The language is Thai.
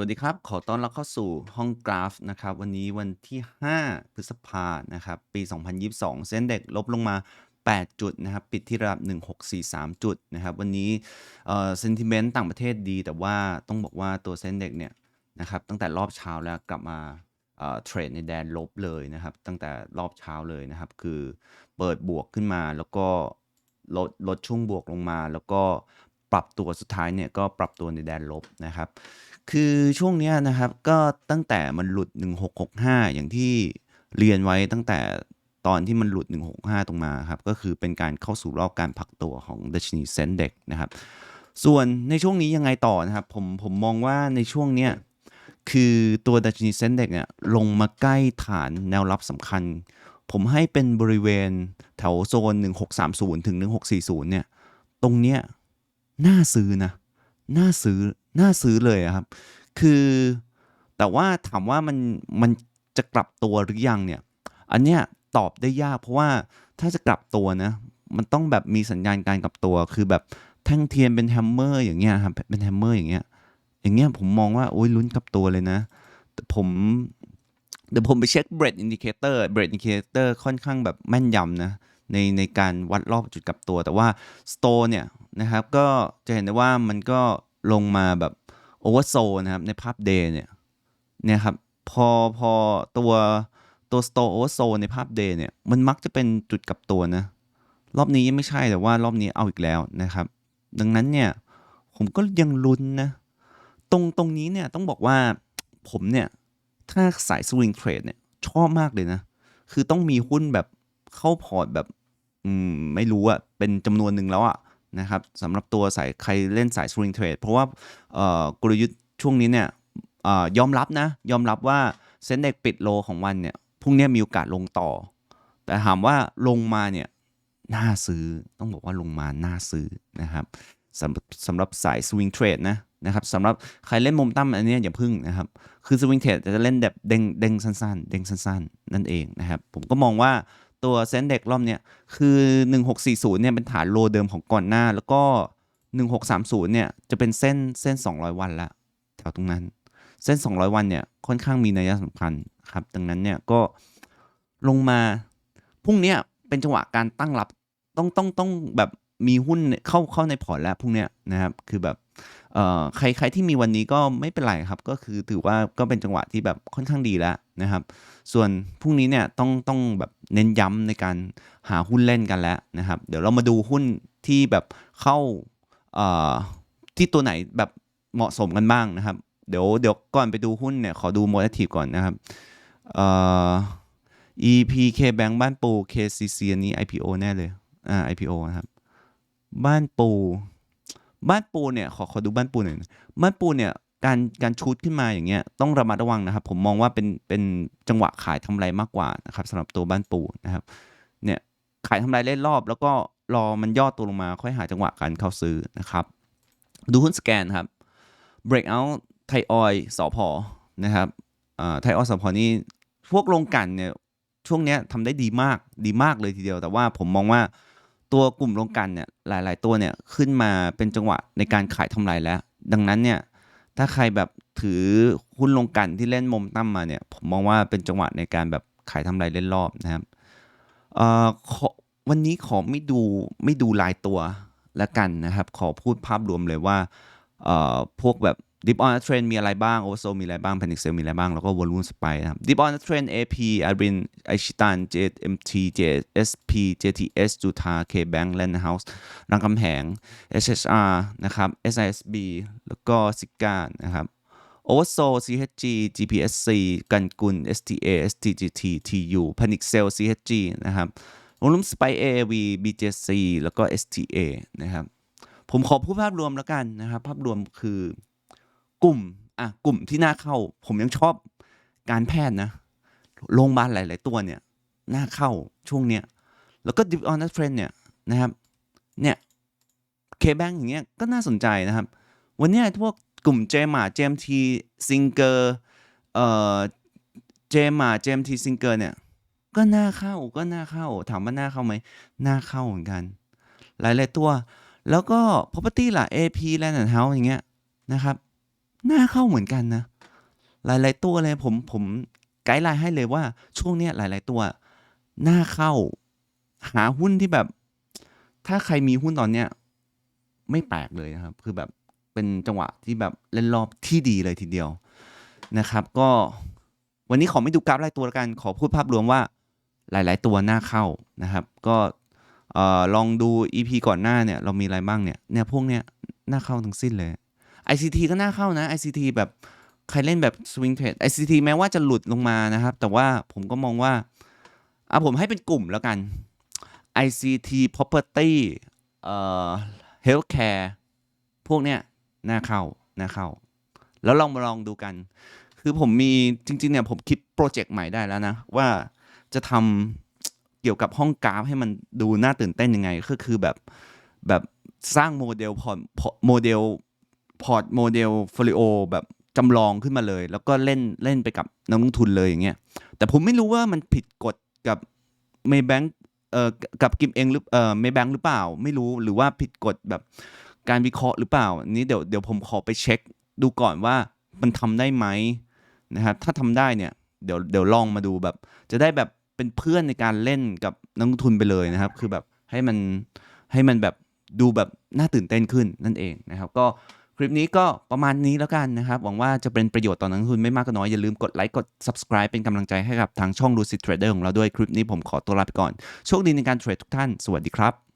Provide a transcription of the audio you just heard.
วัสดีครับ ขอต้อนรับเข้าสู่ห้องกราฟนะครับ วันนี้วันที่ 5 พฤษภานะครับ ปี 2022 เส้นเด็กลบลงมา 8 จุดนะครับ ปิดที่ระดับ 1643 จุดนะครับ วันนี้เอ่อ sentiment ต่างประเทศดี แต่ว่าต้องบอกว่าตัวเส้นเด็กเนี่ยนะครับ ตั้งแต่รอบเช้าแล้วกลับมาเอ่อเทรดในแดนลบเลยนะครับ ตั้งแต่รอบเช้าเลยนะครับ คือเปิดบวกขึ้นมาแล้วก็ลดลดช่วงบวกลงมาแล้วก็ ปรับตัวสุดท้ายเนี่ยก็ปรับตัวในแดนลบนะครับ คือช่วงนี้นะครับก็ตั้งแต่มันหลุด 1665 อย่างที่เรียนไว้ตั้งแต่ตอนที่มันหลุด 165 ตรงมาครับก็คือเป็นการเข้าสู่รอบการพักตัวของดัชนีเซนเด็กนะครับส่วนในช่วงนี้ยังไงต่อนะครับผมผมมองว่าในช่วงเนี้ยคือตัวดัชนีเซนเด็กเนี่ยลงมาใกล้ฐานแนวรับสำคัญ ผมให้เป็นบริเวณแถวโซน 1630 ถึง 1640 เนี่ย ตรงเนี้ย น่าซื้อนะ น่าซื้อ น่าซื้อเลยอะครับ คือแต่ว่าถามว่ามันมันจะกลับตัวหรือยังเนี่ย อันเนี้ยตอบได้ยากเพราะว่าถ้าจะกลับตัวนะ มันต้องแบบมีสัญญาณการกลับตัว คือแบบแท่งเทียนเป็นแฮมเมอร์อย่างเงี้ยครับ เป็นแฮมเมอร์อย่างเงี้ย อย่างเงี้ยผมมองว่าโอ้ยลุ้นกลับตัวเลยนะ แต่ผมเดี๋ยวผมไปเช็ค bread indicator bread indicator ค่อนข้างแบบแม่นยำนะในในการวัดรอบจุดกลับตัว แต่ว่า store เนี่ย นะครับ ก็จะเห็นได้ว่ามันก็ลงมาแบบ oversold นะครับ ในภาพ day เนี่ยเนี่ยครับพอพอตัวตัว store oversold ในภาพ day เนี่ยมันมักจะเป็นจุดกลับตัวนะ รอบนี้ยังไม่ใช่แต่ว่ารอบนี้เอาอีกแล้วนะครับ ดังนั้นเนี่ยผมก็ยังลุ้นนะตรงตรงนี้เนี่ยต้องบอกว่าผมเนี่ยถ้าสายสวิงเทรดเนี่ยชอบมากเลยนะ คือต้องมีหุ้นแบบเข้าพอร์ตแบบ อืม ไม่รู้อะเป็นจำนวนหนึ่งแล้วอะ นะครับสำหรับตัวสายใครเล่นสายสวิงเทรดเพราะว่ากลยุทธ์ช่วงนี้เนี่ยออยอมรับนะ ยอมรับว่าเซ็นเด็กปิดโลของวันเนี่ยพรุ่งนี้มีโอกาสลงต่อ แต่ถามว่าลงมาเนี่ยน่าซื้อต้องบอกว่าลงมาน่าซื้อนะครับสำหรับสำหรับสายสวิงเทรดนะนะครับสำหรับใครเล่นมุมตั้มอันนี้อย่าพึ่งนะครับ คือสวิงเทรดจะเล่นแบบเด้งเด้งสั้นๆ เด้งสั้นๆ นั่นเองนะครับ ผมก็มองว่า ตัวเซนเด็กรอบเนี้ยคือ 1640เนี่ยเป็นฐานโลเดิมของก่อนหน้า แล้วก็ 1630เนี่ยจะเป็นเส้นเส้น 200 วันละแถวตรงนั้น เส้น 200 วันเนี่ยค่อนข้างมีนัยสำคัญครับดังนั้นเนี่ยก็ลงมาพรุ่งนี้เป็นจังหวะการตั้งรับต้องต้องต้องแบบมีหุ้นเข้าเข้าในพอร์ตแล้วพรุ่งนี้นะครับคือแบบ ใครใครที่มีวันนี้ก็ไม่เป็นไรครับ ก็คือถือว่าก็เป็นจังหวะที่แบบค่อนข้างดีแล้วนะครับ ส่วนพรุ่งนี้เนี่ยต้องต้องแบบเน้นย้ำในการหาหุ้นเล่นกันแล้วนะครับ เดี๋ยวเรามาดูหุ้นที่แบบเข้าที่ตัวไหนแบบเหมาะสมกันบ้างนะครับ เดี๋ยวเดี๋ยวก่อนไปดูหุ้นเนี่ยขอดูโมเดลทีก่อนนะครับ EPK Bank บ้านปู KCC อันนี้ IPO แน่เลยอ่า IPO นะครับ บ้านปู บ้านปูเนี่ยขอขอดูบ้านปูหน่อยบ้านปูเนี่ยการการชูดขึ้นมาอย่างเงี้ยต้องระมัดระวังนะครับ ผมมองว่าเป็นเป็นจังหวะขายทำไรมากกว่านะครับสำหรับตัวบ้านปูนะครับเนี่ยขายทำไรเล่นรอบแล้วก็รอมันย่อตัวลงมาค่อยหาจังหวะการเข้าซื้อนะครับ ดูหุ้นสแกนครับ breakout ไทยออยสอพอนะครับอ่าไทยออยสอพอนี่พวกโรงกันเนี่ยช่วงเนี้ยทำได้ดีมากดีมากเลยทีเดียว แต่ว่าผมมองว่า ตัวกลุ่มโรงกันเนี่ยหลาย ๆ ตัวเนี่ยขึ้นมาเป็นจังหวะในการขายทำไรแล้ว ดังนั้นเนี่ยถ้าใครแบบถือหุ้นโรงกันที่เล่นมุมตั้มมาเนี่ยผมมองว่าเป็นจังหวะในการแบบขายทำไรเล่นรอบนะครับวันนี้ขอไม่ดูไม่ดูรายตัวละกันนะครับ ขอพูดภาพรวมเลยว่าพวกแบบ ดิปออนเทรนมีอะไรบ้างโอเวอร์โซมีอะไรบ้างแพนิคเซลมีอะไรบ้าง แล้วก็วอลลุ่มสไปนะครับดิปออนเทรนเอพีอารินไอชิตันเจเอ็มทีเจเอสพีเจทีเอสจุธาเคแบงค์แลนด์เฮาส์รังคำแหงเอชเอชอาร์นะครับเอสไอเอสบีแล้วก็ซิก้านะครับโอเวอร์โซ CHG GPSC กันกุล STA STGT TU Panic Cell CHG นะครับวอลลุ่มสไป AAV BJC แล้วก็ STA นะครับผมขอพูดภาพรวมแล้วกันนะครับ ภาพรวมคือ กลุ่มอะกลุ่มที่น่าเข้า ผมยังชอบการแพทย์นะโรงพยาบาลหลาย ๆ ตัวเนี่ยน่าเข้าช่วงเนี้ยแล้วก็ Deep on the Trend เนี่ยนะครับเนี่ยเคแบงอย่างเงี้ยก็น่าสนใจนะครับ วันนี้พวกกลุ่มเจมาเจมทีซิงเกอร์เอ่อเจมาเจมทีซิงเกอร์เนี่ยก็น่าเข้าก็น่าเข้า ถามว่าน่าเข้าไหมน่าเข้าเหมือนกัน หลาย ๆ ตัว แล้วก็ property ล่ะ AP Land and House อย่างเงี้ยนะครับ น่าเข้าเหมือนกันนะ หลาย ๆ ตัวเลยผมผมไกด์ไลน์ให้เลยว่าช่วงเนี้ยหลาย ๆ ตัวน่าเข้า หาหุ้นที่แบบ ถ้าใครมีหุ้นตอนเนี้ย ไม่แปลกเลยนะครับ คือแบบเป็นจังหวะที่แบบเล่นรอบที่ดีเลยทีเดียวนะครับ ก็วันนี้ขอไม่ดูกราฟรายตัวแล้วกันขอพูดภาพรวมว่าหลาย ๆ ตัวน่าเข้านะครับ ก็ออลองดู EP ก่อนหน้าเนี่ยเรามีอะไรบ้างเนี่ยเนี่ยพวกเนี้ยน่าเข้าทั้งสิ้นเลย ICT ก็น่าเข้านะ ICT แบบใครเล่นแบบ swing trade ICT แม้ว่าจะหลุดลงมานะครับ แต่ว่าผมก็มองว่าอะผมให้เป็นกลุ่มแล้วกัน ICT property เอ่อ healthcare พวกเนี้ยน่าเข้าน่าเข้า แล้วลองมาลองดูกัน คือผมมีจริงๆเนี่ยผมคิดโปรเจกต์ใหม่ได้แล้วนะ ว่าจะทำเกี่ยวกับห้องกราฟให้มันดูน่าตื่นเต้นยังไง ก็คือแบบแบบสร้างโมเดลพอร์ตโมเดล พอร์ตโมเดลฟลิโอแบบจำลองขึ้นมาเลย แล้วก็เล่นเล่นไปกับนักลงทุนเลยอย่างเงี้ยแต่ผมไม่รู้ว่ามันผิดกฎกับเมย์แบงเอ่อกับกิมเองหรือเอ่อเมย์แบงหรือเปล่า ไม่รู้หรือว่าผิดกฎแบบการวิเคราะห์หรือเปล่านนี้เดี๋ยวเดี๋ยวผมขอไปเช็คดูก่อนว่ามันทำได้ไหมนะครับถ้าทำได้เนี่ยเดี๋ยวเดี๋ยวลองมาดูแบบ จะได้แบบเป็นเพื่อนในการเล่นกับนักลงทุนไปเลยนะครับ คือแบบให้มันให้มันแบบดูแบบน่าตื่นเต้นขึ้นนั่นเองนะครับ ก็ คลิปนี้ก็ประมาณนี้แล้วกันนะครับ หวังว่าจะเป็นประโยชน์ต่อนักลงทุนไม่มากก็น้อย อย่าลืมกดไลค์กด subscribe เป็นกำลังใจให้กับทางช่อง Lucid Trader ของเราด้วยคลิปนี้ผมขอตัวลาไปก่อน โชคดีในการเทรดทุกท่าน สวัสดีครับ